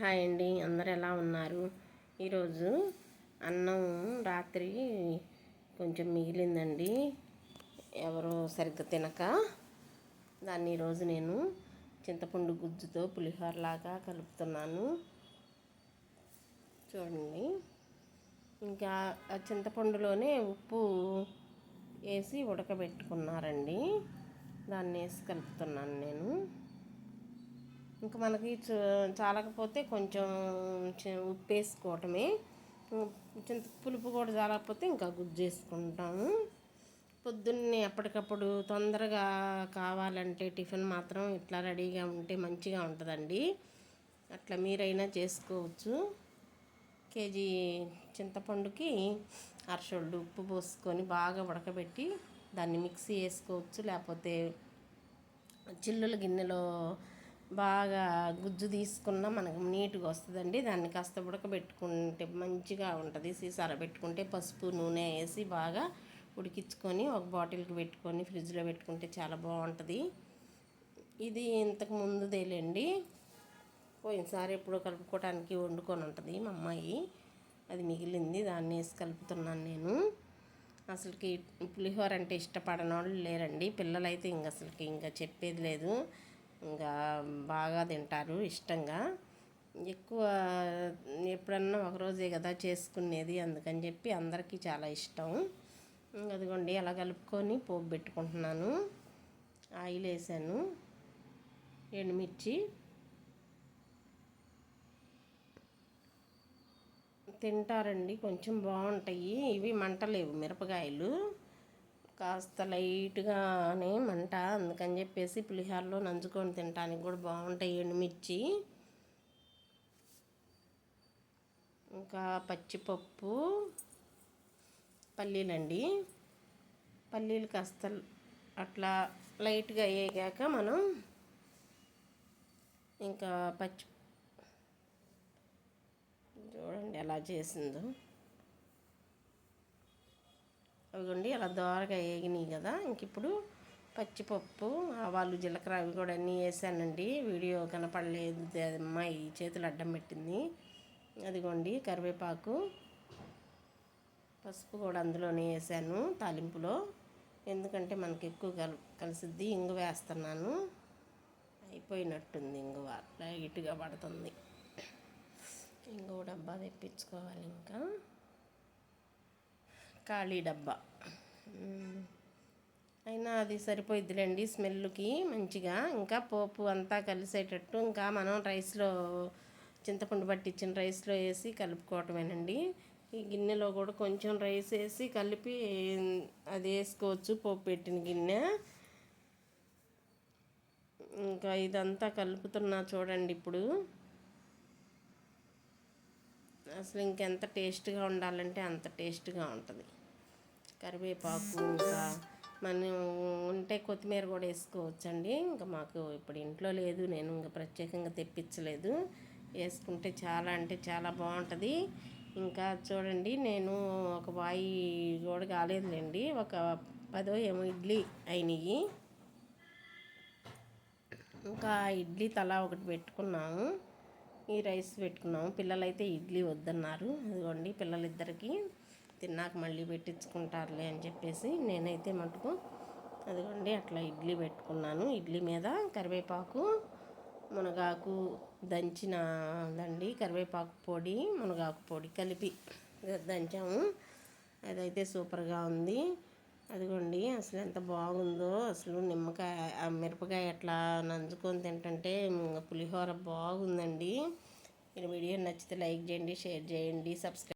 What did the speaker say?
Hi అండి అందరు ఎలా ఉన్నారు? ఈరోజు అన్నం రాత్రి కొంచెం మిగిలిందండి. ఎవరు సరిగ్గా తినక దాన్ని ఈరోజు నేను చింతపండు గుజ్జుతో పులిహోరలాగా కలుపుతున్నాను. చూడండి ఇంకా ఆ చింతపండులోనే ఉప్పు వేసి ఉడకబెట్టుకున్నారండి. దాన్ని వేసి కలుపుతున్నాను నేను. ఇంకా మనకి చాలకపోతే కొంచెం ఉప్పు వేసుకోవటమే చింత పులుపు కూడా చాలకపోతే ఇంకా గుజ్జు వేసుకుంటాము పొద్దున్నే ఎప్పటికప్పుడు తొందరగా కావాలంటే టిఫిన్ మాత్రం ఇట్లా రెడీగా ఉంటే మంచిగా ఉంటుందండి. అట్లా మీరైనా చేసుకోవచ్చు. కేజీ చింతపండుకి అరసొళ్ళు ఉప్పు పోసుకొని బాగా ఉడకబెట్టి దాన్ని మిక్సీ వేసుకోవచ్చు. లేకపోతే చిల్లుల గిన్నెలో బాగా గుజ్జు తీసుకున్న మనకు నీట్గా వస్తుందండి. దాన్ని కాస్త ఉడకబెట్టుకుంటే మంచిగా ఉంటుంది. సీసాలో పెట్టుకుంటే పసుపు నూనె వేసి బాగా ఉడికించుకొని ఒక బాటిల్కి పెట్టుకొని ఫ్రిడ్జ్లో పెట్టుకుంటే చాలా బాగుంటుంది. ఇది ఇంతకు ముందుదేలేండి. పోయినసారి ఎప్పుడో కలుపుకోవడానికి వండుకొని ఉంటుంది మా అమ్మాయి. అది మిగిలింది దాన్ని వేసి కలుపుతున్నాను నేను. అసలుకి పులిహోర అంటే ఇష్టపడని వాళ్ళు లేరండి. పిల్లలైతే ఇంక అసలుకి ఇంకా చెప్పేది లేదు. ఇంకా బాగా తింటారు ఇష్టంగా. ఎక్కువ ఎప్పుడన్నా ఒకరోజే కదా చేసుకునేది అందుకని చెప్పి అందరికీ చాలా ఇష్టం. అదిగోండి అలా కలుపుకొని పోపు పెట్టుకుంటున్నాను. ఆయిల్ వేసాను. ఎండుమిర్చి తింటారండి కొంచెం బాగుంటాయి. ఇవి మంటలేవు మిరపకాయలు. కాస్త లైట్గానే మంట అందుకని చెప్పేసి పులిహోరలో నంచుకొని తినడానికి కూడా బాగుంటాయి ఎండుమిర్చి. ఇంకా పచ్చిపప్పు పల్లీలండి. పల్లీలు కాస్త అట్లా లైట్గా వేగాక మనం ఇంకా పచ్చి చూడండి ఎలా చేసిందో. అవిగోండి అలా దోరగా వేగినాయి కదా. ఇంక ఇప్పుడు పచ్చిపప్పు ఆవాలు జీలకర్ర అవి కూడా అన్నీ వేసానండి. వీడియో కనపడలేదు అమ్మాయి చేతులు అడ్డం పెట్టింది. అదిగోండి కరివేపాకు పసుపు కూడా అందులోనే వేసాను తాలింపులో. ఎందుకంటే మనకి ఎక్కువ కల్ కలిసిద్ది ఇంగు వేస్తున్నాను. అయిపోయినట్టుంది ఇంగువ లైట్గా పడుతుంది. ఇంగువ డబ్బా తెప్పించుకోవాలి ఇంకా. ఖాళీ డబ్బా. అయినా అది సరిపోయిద్దిలేండి స్మెల్కి మంచిగా. ఇంకా పోపు అంతా కలిసేటట్టు ఇంకా మనం రైస్లో చింతపండు పట్టించిన రైస్లో వేసి కలుపుకోవటమేనండి. ఈ గిన్నెలో కూడా కొంచెం రైస్ వేసి కలిపి అది వేసుకోవచ్చు పోపు పెట్టిన గిన్నె. ఇంకా ఇదంతా కలుపుతున్నా చూడండి ఇప్పుడు. అసలు ఇంకెంత టేస్ట్గా ఉండాలంటే అంత టేస్ట్గా ఉంటుంది. కరివేపాకు ఇంకా మనం ఉంటే కొత్తిమీర కూడా వేసుకోవచ్చండి. ఇంకా మాకు ఇప్పుడు ఇంట్లో లేదు నేను ఇంకా ప్రత్యేకంగా తెప్పించలేదు. వేసుకుంటే చాలా అంటే చాలా బాగుంటుంది. ఇంకా చూడండి నేను ఒక బాయి కూడా కాలేదులేండి ఒక పదో ఏమో ఇడ్లీ అయినాయి. ఇంకా ఇడ్లీ తలా ఒకటి పెట్టుకున్నాము ఈ రైస్ పెట్టుకున్నాము. పిల్లలైతే ఇడ్లీ వద్దన్నారు అదిగోండి పిల్లలిద్దరికీ. తిన్నాక మళ్ళీ పెట్టించుకుంటారులే అని చెప్పేసి నేనైతే మటుకు అదిగోండి అట్లా ఇడ్లీ పెట్టుకున్నాను. ఇడ్లీ మీద కరివేపాకు మునగాకు దంచిన దండి కరివేపాకు పొడి మునగాకు పొడి కలిపి దంచాము. అదైతే సూపర్గా ఉంది. అదిగోండి అసలు ఎంత బాగుందో. అసలు నిమ్మకాయ మిరపకాయ ఎట్లా నంచుకొని తింటుంటే పులిహోర బాగుందండి. మీరు వీడియో నచ్చితే లైక్ చేయండి షేర్ చేయండి సబ్స్క్రైబ్